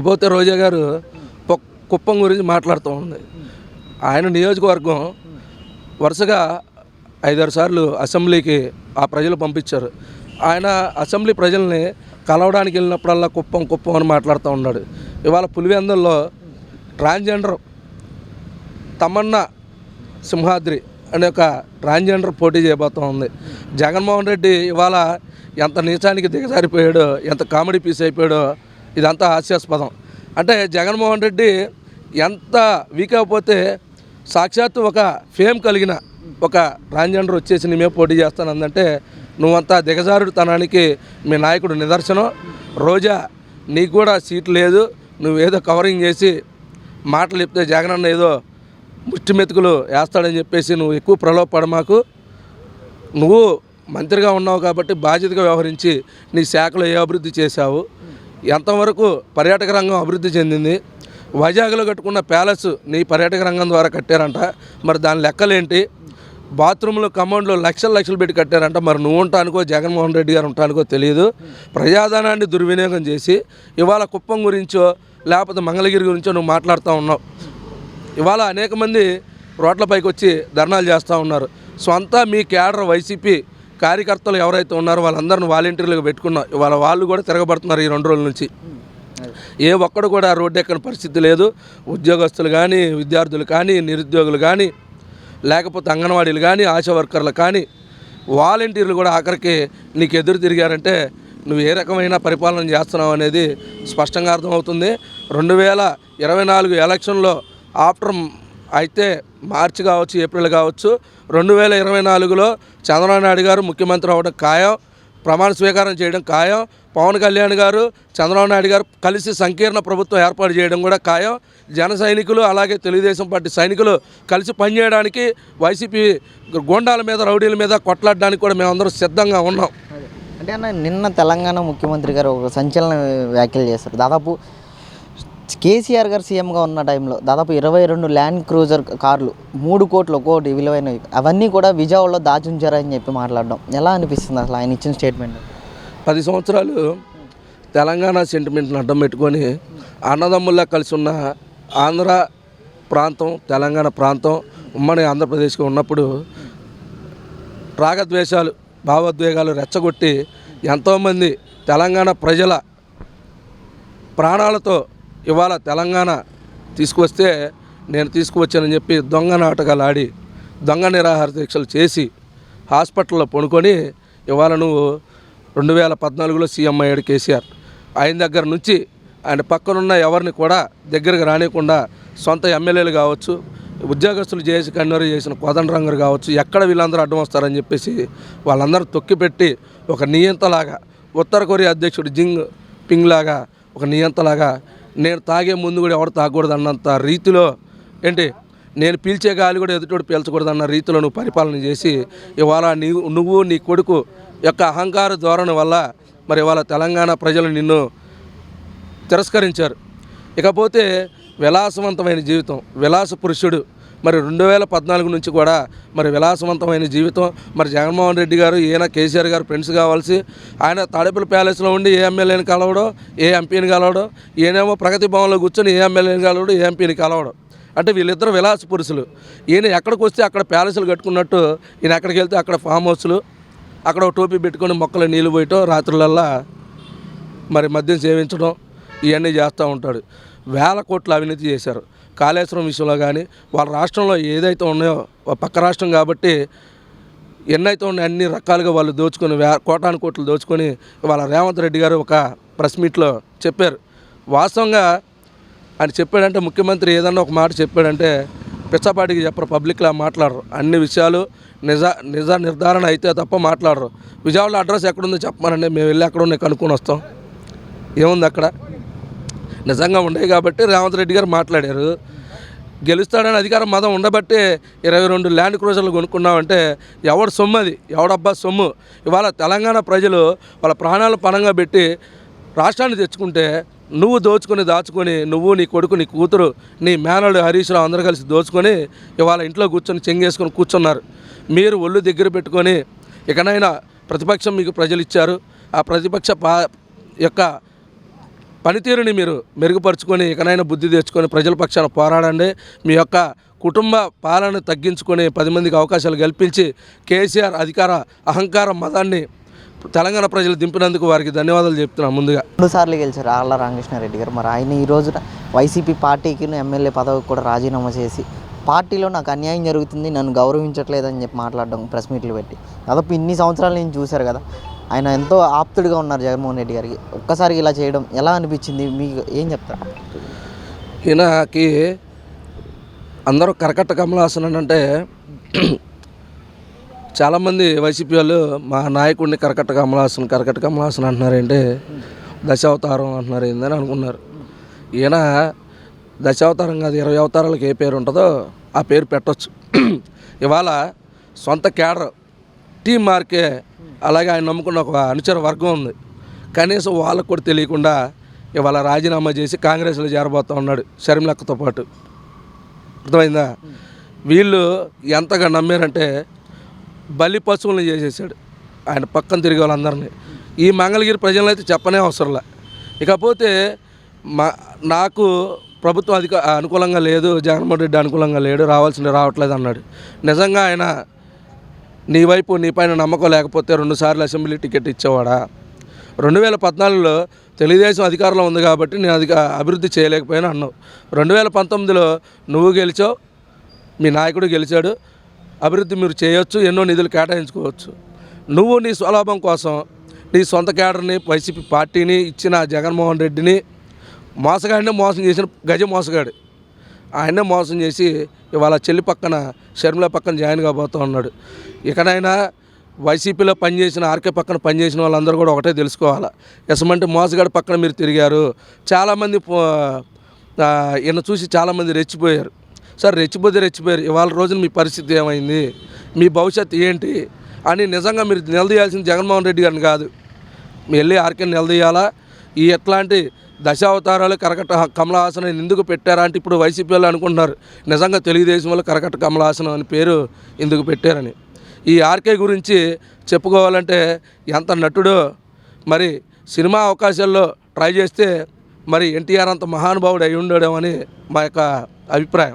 ఇకపోతే రోజా గారు కుప్పం గురించి మాట్లాడుతూ ఉంది. ఆయన నియోజకవర్గం వరుసగా ఐదారు సార్లు అసెంబ్లీకి ఆ ప్రజలు పంపించారు. ఆయన అసెంబ్లీ ప్రజల్ని కలవడానికి వెళ్ళినప్పుడల్లా కుప్పం కుప్పం అని మాట్లాడుతూ ఉన్నాడు. ఇవాళ పులివెందుల్లో ట్రాన్స్జెండర్ తమన్నా సింహాద్రి అనే ఒక ట్రాన్స్జెండర్ పోటీ చేయబోతూ ఉంది. జగన్మోహన్ రెడ్డి ఇవాళ ఎంత నీచానికి దిగజారిపోయాడో ఎంత కామెడీ పీస్ అయిపోయాడో ఇదంతా హాస్యాస్పదం. అంటే జగన్మోహన్ రెడ్డి ఎంత వీక్ అయిపోతే సాక్షాత్తు ఒక ఫేమ్ కలిగిన ఒక ట్రాన్స్జెండర్ వచ్చేసి నేమే పోటీ చేస్తానందంటే నువ్వంతా దిగజారుడుతనానికి మీ నాయకుడు నిదర్శనం. రోజా నీకు కూడా సీట్ లేదు. నువ్వేదో కవరింగ్ చేసి మాటలు చెప్తే అన్న ఏదో ముష్టి మెతుకులు వేస్తాడని చెప్పేసి నువ్వు ఎక్కువ ప్రలోభపడ మాకు నువ్వు మంత్రిగా ఉన్నావు కాబట్టి బాధ్యతగా వ్యవహరించి నీ శాఖలో ఏ అభివృద్ధి చేశావు? ఎంతవరకు పర్యాటక రంగం అభివృద్ధి చెందింది? వైజాగ్లో కట్టుకున్న ప్యాలెస్ నీ పర్యాటక రంగం ద్వారా కట్టారంట. మరి దాని లెక్కలేంటి? బాత్రూంలో కమౌండ్లో లక్షలు లక్షలు పెట్టి కట్టారంట. మరి నువ్వు ఉంటానుకో జగన్మోహన్ రెడ్డి గారు ఉంటానుకో తెలియదు ప్రజాధనాన్ని దుర్వినియోగం చేసి ఇవాళ కుప్పం గురించో లేకపోతే మంగళగిరి గురించో నువ్వు మాట్లాడుతూ ఉన్నావు. ఇవాళ అనేక మంది రోడ్లపైకి వచ్చి ధర్నాలు చేస్తూ ఉన్నారు. సొంత మీ కేడర్ వైసీపీ కార్యకర్తలు ఎవరైతే ఉన్నారో వాళ్ళందరిని వాలంటీర్లుగా పెట్టుకున్నాం వాళ్ళ వాళ్ళు కూడా తిరగబడుతున్నారు ఈ రెండు రోజుల నుంచి. ఏ ఒక్కడు కూడా రోడ్డు ఎక్కని పరిస్థితి లేదు. ఉద్యోగస్తులు కానీ విద్యార్థులు కానీ నిరుద్యోగులు కానీ లేకపోతే అంగన్వాడీలు కానీ ఆశా వర్కర్లు కానీ వాలంటీర్లు కూడా ఆఖరికి నీకు ఎదురు తిరిగారంటే నువ్వు ఏ రకమైన పరిపాలన చేస్తున్నావు అనేది స్పష్టంగా అర్థమవుతుంది. రెండు వేల ఇరవై నాలుగు ఎలక్షన్లో ఆఫ్టర్ అయితే మార్చి కావచ్చు ఏప్రిల్ కావచ్చు రెండు వేల ఇరవై నాలుగులో చంద్రబాబు నాయుడు గారు ముఖ్యమంత్రి అవ్వడం ఖాయం ప్రమాణ స్వీకారం చేయడం ఖాయం పవన్ కళ్యాణ్ గారు చంద్రబాబు నాయుడు గారు కలిసి సంకీర్ణ ప్రభుత్వం ఏర్పాటు చేయడం కూడా ఖాయం. జన సైనికులు అలాగే తెలుగుదేశం పార్టీ సైనికులు కలిసి పనిచేయడానికి వైసీపీ గోండాల మీద రౌడీల మీద కొట్లాడడానికి కూడా మేమందరం సిద్ధంగా ఉన్నాం. అంటే అన్న నిన్న తెలంగాణ ముఖ్యమంత్రి గారు ఒక సంచలన వ్యాఖ్యలు చేస్తారు దాదాపు కేసీఆర్ గారు సీఎంగా ఉన్న టైంలో దాదాపు ఇరవై రెండు ల్యాండ్ క్రూజర్ కార్లు మూడు కోట్లు ఒక్కోటి విలువైనవి. అవన్నీ కూడా విజయవాడలో దాచుంచారని చెప్పి మాట్లాడడం. ఎలా అనిపిస్తుంది అసలు ఆయన ఇచ్చిన స్టేట్మెంట్ పది సంవత్సరాలు తెలంగాణ సెంటిమెంట్ని అడ్డం పెట్టుకొని అన్నదమ్ముల్లా కలిసి ఉన్న ఆంధ్ర ప్రాంతం తెలంగాణ ప్రాంతం ఉమ్మడి ఆంధ్రప్రదేశ్గా ఉన్నప్పుడు రాగద్వేషాలు భావోద్వేగాలు రెచ్చగొట్టి ఎంతోమంది తెలంగాణ ప్రజల ప్రాణాలతో ఇవాళ తెలంగాణ తీసుకొస్తే నేను తీసుకువచ్చానని చెప్పి దొంగ నాటకాలు ఆడి దొంగ నిరాహార దీక్షలు చేసి హాస్పిటల్లో పడుకొని ఇవాళ నువ్వు రెండు వేల పద్నాలుగులో సీఎం అయ్యాడు కేసీఆర్. ఆయన దగ్గర నుంచి ఆయన పక్కనున్న ఎవరిని కూడా దగ్గరకు రానియకుండా సొంత ఎమ్మెల్యేలు కావచ్చు ఉద్యోగస్తులు చేసి కన్నూరు చేసిన కోదండరంగరు కావచ్చు ఎక్కడ వీళ్ళందరూ అడ్డం వస్తారని చెప్పేసి వాళ్ళందరూ తొక్కిపెట్టి ఒక నియంతలాగా ఉత్తర కొరియా అధ్యక్షుడు జింగ్ పింగ్ లాగా ఒక నియంతలాగా నేను తాగే ముందు కూడా ఎవరు తాగకూడదు అన్నంత రీతిలో ఏంటి నేను పీల్చే గాలి కూడా ఎదుటోడు పీల్చకూడదు అన్న రీతిలో నువ్వు పరిపాలన చేసి ఇవాళ నీవు నువ్వు నీ కొడుకు యొక్క అహంకార ధోరణి వల్ల మరి ఇవాళ తెలంగాణ ప్రజలు నిన్ను తిరస్కరించారు. ఇకపోతే విలాసవంతమైన జీవితం విలాస పురుషుడు మరి రెండు వేల పద్నాలుగు నుంచి కూడా మరి విలాసవంతమైన జీవితం. మరి జగన్మోహన్ రెడ్డి గారు ఈయన కేసీఆర్ గారు ఫ్రెండ్స్ కావాల్సి ఆయన తాడేపల్లి ప్యాలెస్లో ఉండి ఏ ఎమ్మెల్యేని కలవడో ఏ ఎంపీని కలవడో ఈయనేమో ప్రగతి భవన్లో కూర్చొని ఏ ఎమ్మెల్యేని కలవడో ఏ ఎంపీని కలవడం. అంటే వీళ్ళిద్దరు విలాస పురుషులు. ఈయన ఎక్కడికి వస్తే అక్కడ ప్యాలెస్లు కట్టుకున్నట్టు ఈయన ఎక్కడికి వెళ్తే అక్కడ ఫామ్ హౌస్లు అక్కడ టోపీ పెట్టుకొని మొక్కలు నీళ్ళు పోయటం రాత్రులల్లా మరి మద్యం సేవించడం ఇవన్నీ చేస్తూ ఉంటాడు. వేల కోట్ల అవినీతి చేశారు. కాళేశ్వరం విషయంలో కానీ వాళ్ళ రాష్ట్రంలో ఏదైతే ఉన్నాయో పక్క రాష్ట్రం కాబట్టి ఎన్నైతే ఉన్నాయో అన్ని రకాలుగా వాళ్ళు దోచుకొని వే కోటాను కోట్లు దోచుకొని వాళ్ళ రేవంత్ రెడ్డి గారు ఒక ప్రెస్ మీట్లో చెప్పారు. వాస్తవంగా ఆయన చెప్పాడంటే ముఖ్యమంత్రి ఏదన్నా ఒక మాట చెప్పాడంటే పిచ్చపాటికి చెప్పరు పబ్లిక్లో మాట్లాడరు. అన్ని విషయాలు నిజ నిజ నిర్ధారణ అయితే తప్ప మాట్లాడరు. విజయవాడలో అడ్రస్ ఎక్కడుందో చెప్పమనండి మేము వెళ్ళి అక్కడ ఉన్నాయి కనుక్కొని వస్తాం. ఏముంది అక్కడ? నిజంగా ఉండేవి కాబట్టి రేవంత్ రెడ్డి గారు మాట్లాడారు. గెలుస్తాడని అధికారం మదం ఉండబట్టే ఇరవై రెండు ల్యాండ్ క్రూజర్లు కొనుక్కున్నామంటే ఎవడు సొమ్ము అది? ఎవడబ్బా సొమ్ము? ఇవాళ తెలంగాణ ప్రజలు వాళ్ళ ప్రాణాలు పణంగా పెట్టి రాష్ట్రాన్ని తెచ్చుకుంటే నువ్వు దోచుకొని దాచుకొని నువ్వు నీ కొడుకు నీ కూతురు నీ మేనడు హరీష్ రావు అందరూ కలిసి దోచుకొని ఇవాళ ఇంట్లో కూర్చొని చెంగేసుకొని కూర్చున్నారు. మీరు ఒళ్ళు దగ్గర పెట్టుకొని ఇకనైనా ప్రతిపక్షం మీకు ప్రజలు ఇచ్చారు. ఆ ప్రతిపక్ష పా యొక్క పనితీరుని మీరు మెరుగుపరుచుకొని ఇకనైనా బుద్ధి తెచ్చుకొని ప్రజల పక్షాన పోరాడండి. మీ యొక్క కుటుంబ పాలన తగ్గించుకొని పది మందికి అవకాశాలు కల్పించి కేసీఆర్ అధికార అహంకార మతాన్ని తెలంగాణ ప్రజలు దింపినందుకు వారికి ధన్యవాదాలు చెప్తున్నాను ముందుగా. రెండు సార్లు గెలిచారు ఆళ్ళ రామకృష్ణారెడ్డి గారు. మరి ఆయన ఈ రోజున వైసీపీ పార్టీకి ఎమ్మెల్యే పదవికి కూడా రాజీనామా చేసి పార్టీలో నాకు అన్యాయం జరుగుతుంది నన్ను గౌరవించట్లేదని చెప్పి మాట్లాడడం ప్రెస్ మీట్లు పెట్టి. దాదాపు ఇన్ని సంవత్సరాలు నేను చూశారు కదా ఆయన ఎంతో ఆప్తుడిగా ఉన్నారు జగన్మోహన్ రెడ్డి గారికి. ఒక్కసారి ఇలా చేయడం ఎలా అనిపించింది? మీకు ఏం చెప్తారు? ఈయనకి అందరూ కరకట్ట కమలాసన్ అంటే చాలామంది వైసీపీ వాళ్ళు మా నాయకుడిని కరకట్ట కమలాసన్ కరకట్ట కమలాసన్ అంటున్నారంటే దశావతారం అంటున్నారు ఏందని అనుకున్నారు. ఈయన దశావతారం కాదు ఇరవై అవతారాలకు ఏ పేరు ఉంటుందో ఆ పేరు పెట్టొచ్చు. ఇవాళ సొంత కేడర్ టీ మార్కే అలాగే ఆయన నమ్ముకున్న ఒక అనుచర వర్గం ఉంది. కనీసం వాళ్ళకు కూడా తెలియకుండా ఇవాళ రాజీనామా చేసి కాంగ్రెస్లో చేరబోతా ఉన్నాడు షర్మిలక్కతో పాటు. అర్థమైందా? వీళ్ళు ఎంతగా నమ్మారంటే బలి పశువులను చేసేసాడు. ఆయన పక్కన తిరిగే వాళ్ళందరినీ. ఈ మంగళగిరి ప్రజలను అయితే చెప్పనే అవసరంలే ఇకపోతే మా నాకు ప్రభుత్వం అధిక అనుకూలంగా లేదు జగన్మోహన్ రెడ్డి అనుకూలంగా లేడు రావాల్సింది రావట్లేదు అన్నాడు. నిజంగా ఆయన నీ వైపు నీ పైన నమ్మకం లేకపోతే రెండుసార్లు అసెంబ్లీ టికెట్ ఇచ్చేవాడా? రెండు వేల పద్నాలుగులో తెలుగుదేశం అధికారంలో ఉంది కాబట్టి నేను అధిక అభివృద్ధి చేయలేకపోయినా అన్నావు. రెండు వేల పంతొమ్మిదిలో నువ్వు గెలిచావు మీ నాయకుడు గెలిచాడు అభివృద్ధి మీరు చేయొచ్చు ఎన్నో నిధులు కేటాయించుకోవచ్చు. నువ్వు నీ స్వలాభం కోసం నీ సొంత కేడర్ని వైసీపీ పార్టీని ఇచ్చిన జగన్మోహన్ రెడ్డిని మోసగాడిని మోసం చేసిన గజ మోసగాడు. ఆయనే మోసం చేసి ఇవాళ చెల్లి పక్కన షర్మిల పక్కన జాయిన్ కాబోతూ ఉన్నాడు. ఇకనైనా వైసీపీలో పనిచేసిన ఆర్కే పక్కన పనిచేసిన వాళ్ళందరూ కూడా ఒకటే తెలుసుకోవాలి. ఎసమంటే మోసగాడి పక్కన మీరు తిరిగారు. చాలామంది ఈయన చూసి చాలామంది రెచ్చిపోయారు. సార్ రెచ్చిపోతే రెచ్చిపోయారు. ఇవాళ రోజున మీ పరిస్థితి ఏమైంది? మీ భవిష్యత్తు ఏంటి? అని నిజంగా మీరు నిలదీయాల్సింది జగన్మోహన్ రెడ్డి గారిని కాదు. మీ వెళ్ళి ఆర్కే నిలదీయాలా? ఈ ఎట్లాంటి దశావతారాలు కరకట్ట కమలహాసన్ అని ఎందుకు పెట్టారా అంటే ఇప్పుడు వైసీపీ వాళ్ళు అనుకుంటున్నారు. నిజంగా తెలుగుదేశం వాళ్ళు కరకట్ట కమలహాసన్ అని పేరు ఎందుకు పెట్టారని. ఈ ఆర్కే గురించి చెప్పుకోవాలంటే ఎంత నటుడో మరి సినిమా అవకాశాల్లో ట్రై చేస్తే మరి ఎన్టీఆర్ అంత మహానుభావుడు అయి ఉండడమని మా యొక్క అభిప్రాయం.